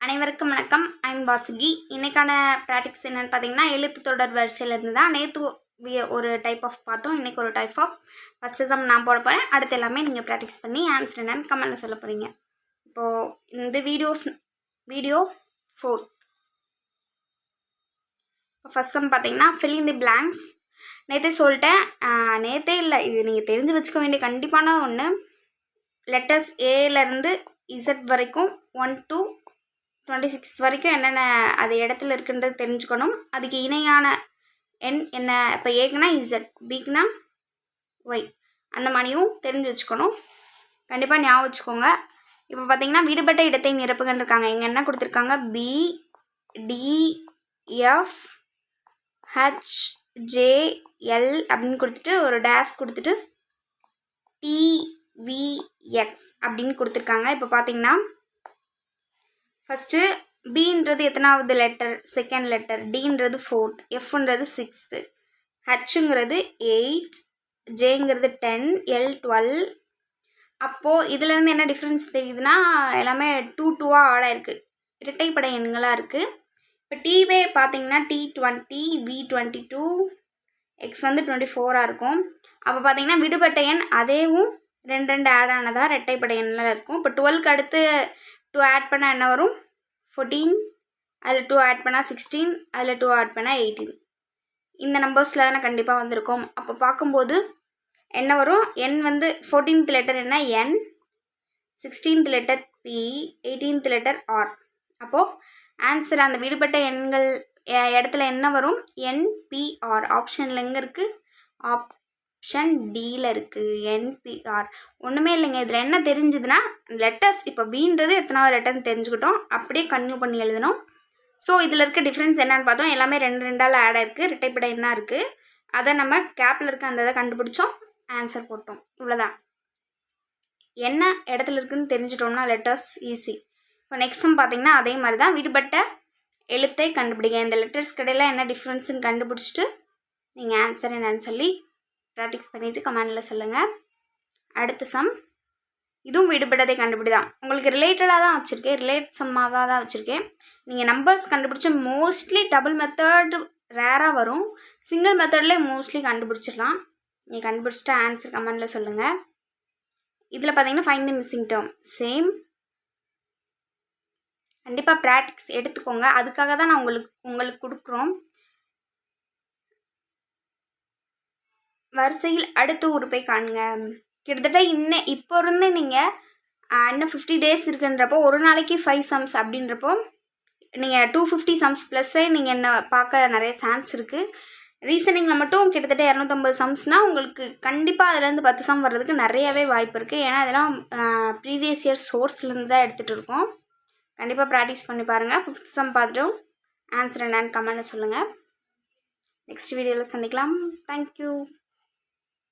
அனைவருக்கும் வணக்கம். ஐம் வாசுகி. இன்றைக்கான ப்ராக்டிக்ஸ் என்னென்னு பார்த்தீங்கன்னா எழுத்து தொடர் வரிசையிலேருந்து தான் நேற்று ஒரு டைப் ஆஃப் பார்த்தோம். இன்றைக்கி ஒரு டைப் ஆஃப் ஃபஸ்ட்டு சம் நான் போட போகிறேன் அடுத்து எல்லாமே நீங்கள் ப்ராக்டிஸ் பண்ணி ஆன்சர் என்னென்னு கமெண்ட்டில் சொல்ல போகிறீங்க இப்போது இந்த வீடியோஸ் வீடியோ ஃபோர்த் இப்போ ஃபஸ்ட் சம் பார்த்தீங்கன்னா ஃபில் இன் தி blanks. நேற்றே சொல்லிட்டேன். நேற்றே இல்லை. இது நீங்கள் தெரிஞ்சு வச்சுக்க வேண்டிய கண்டிப்பான ஒன்று லெட்டர்ஸ் ஏலேருந்து இசட் வரைக்கும் ஒன் டூ டுவெண்ட்டி சிக்ஸ் வரைக்கும் என்னென்ன அது இடத்துல இருக்குன்றது தெரிஞ்சுக்கணும். அதுக்கு இணையான எண் என்ன? இப்போ ஏக்குனா இசட் பிக்குனா ஒய் அந்த மாதிரியும் தெரிஞ்சு வச்சுக்கணும். கண்டிப்பாக ஞாபகம் வச்சுக்கோங்க. இப்போ பார்த்தீங்கன்னா விடுபட்ட இடத்தை நிரப்புகன்னு இருக்காங்க. இங்கே என்ன கொடுத்துருக்காங்க? B D F H J L அப்படின்னு கொடுத்துட்டு ஒரு டேஸ் கொடுத்துட்டு டிவிஎக்ஸ் அப்படின்னு கொடுத்துருக்காங்க. இப்போ பார்த்தீங்கன்னா ஃபஸ்ட்டு பின்றது எத்தனாவது லெட்டர் செகண்ட் லெட்டர் டின்றது ஃபோர்த் எஃப்ன்றது சிக்ஸ்த்து ஹச்சுங்கிறது எயிட் ஜேங்கிறது டென் எல் டுவெல் அப்போது இதுலேருந்து என்ன டிஃப்ரென்ஸ் தெரியுதுன்னா எல்லாமே டூ டூவாக ஆட் ஆயிருக்கு இரட்டைப்படை எண்களாக இருக்குது இப்போ டிவே பார்த்தீங்கன்னா D twenty V twenty two X வந்து டுவெண்ட்டி ஃபோராக இருக்கும். அப்போ பார்த்தீங்கன்னா விடுபட்ட எண் அதேவும் ரெண்டு ரெண்டு ஆட் ஆனதாக ரெட்டைப்படை எண்ணில் இருக்கும். இப்போ டுவெல்க்கு அடுத்து டூ ஆட் பண்ணால் என்ன வரும்? ஃபோர்டீன் அதில் டூ ஆட் பண்ணால் சிக்ஸ்டீன் அதில் டூ ஆட் பண்ணால் எயிட்டீன் இந்த நம்பர்ஸில் தானே கண்டிப்பாக வந்திருக்கோம். அப்போ பார்க்கும்போது என்ன வரும்? என் வந்து ஃபோர்டீன்த் லெட்டர் என்ன? N sixteenth letter P eighteenth letter R அப்போது ஆன்சர் அந்த விடுபட்ட எண்கள் இடத்துல என்ன வரும்? என்பிஆர் ஆப்ஷனில் எங்கே இருக்குது ஆப்ஷன் டியில் இருக்குது என்பிஆர் ஒன்றுமே இல்லைங்க. இதில் என்ன தெரிஞ்சுதுன்னா லெட்டர்ஸ் இப்போ பீன்றது எத்தனாவது லெட்டர்னு தெரிஞ்சுக்கிட்டோம். அப்படியே கன்யூ பண்ணி எழுதணும். ஸோ இதில் இருக்க டிஃப்ரென்ஸ் என்னன்னு பார்த்தோம். எல்லாமே ரெண்டு ரெண்டால் ஆட் இருக்குது ரெட்டைப்படை என்ன இருக்குது அதை நம்ம கேப்பில் இருக்க அந்த இதை கண்டுபிடிச்சோம். ஆன்சர் போட்டோம். இவ்வளோதான் என்ன இடத்துல இருக்குன்னு தெரிஞ்சிட்டோம்னா லெட்டர்ஸ் ஈஸி இப்போ நெக்ஸ்ட் சம் பார்த்தீங்கன்னா அதே மாதிரி தான் விடுபட்ட எழுத்தை கண்டுபிடிங்க. இந்த லெட்டர்ஸ் கடையில் என்ன டிஃப்ரென்ஸுன்னு கண்டுபிடிச்சிட்டு நீங்கள் ஆன்சர் என்னன்னு சொல்லி ப்ராக்டிக்ஸ் பண்ணிவிட்டு கமெண்டில் சொல்லுங்கள் அடுத்த சம் இதுவும் விடுபட்டதை கண்டுபிடி தான் உங்களுக்கு ரிலேட்டடாக தான் வச்சுருக்கேன். ரிலேட் சம்மாவாக தான் வச்சுருக்கேன். நீங்கள் நம்பர்ஸ் கண்டுபிடிச்ச மோஸ்ட்லி டபுள் மெத்தட் ரேராக வரும். சிங்கிள் மெத்தட்லேயே மோஸ்ட்லி கண்டுபிடிச்சிடலாம். நீங்கள் கண்டுபிடிச்சிட்டு ஆன்சர் கமெண்டில் சொல்லுங்கள் இதில் பார்த்தீங்கன்னா find the missing term same கண்டிப்பாக ப்ராக்டிக்ஸ் எடுத்துக்கோங்க. அதுக்காக தான் நான் உங்களுக்கு உங்களுக்கு கொடுக்குறோம். வரிசையில் அடுத்த போய் காணுங்க. கிட்டத்தட்ட இன்னும் இப்போ இருந்து நீங்கள் இன்னும் ஃபிஃப்டி டேஸ் இருக்குன்றப்போ ஒரு நாளைக்கு ஃபைவ் சம்ஸ் அப்படின்றப்போ நீங்கள் டூ ஃபிஃப்டி சம்ஸ் ப்ளஸ்ஸே நீங்கள் என்ன பார்க்க நிறைய சான்ஸ் இருக்குது ரீசனிங்கில் மட்டும் கிட்டத்தட்ட இரநூத்தம்பது சம்ஸ்னால் உங்களுக்கு கண்டிப்பாக அதுலேருந்து பத்து சம் வர்றதுக்கு நிறையவே வாய்ப்பு இருக்குது ஏன்னா அதெல்லாம் ப்ரீவியஸ் இயர் சோர்ஸ்லேருந்து தான் எடுத்துகிட்டு இருக்கோம். கண்டிப்பாக ப்ராக்டிஸ் பண்ணி பாருங்கள் ஃபிஃப்த் சம் பார்த்துட்டும் ஆன்சர் என்னன்னு கமெண்ட்டில் சொல்லுங்கள் நெக்ஸ்ட் வீடியோவில் சந்திக்கலாம். தேங்க்யூ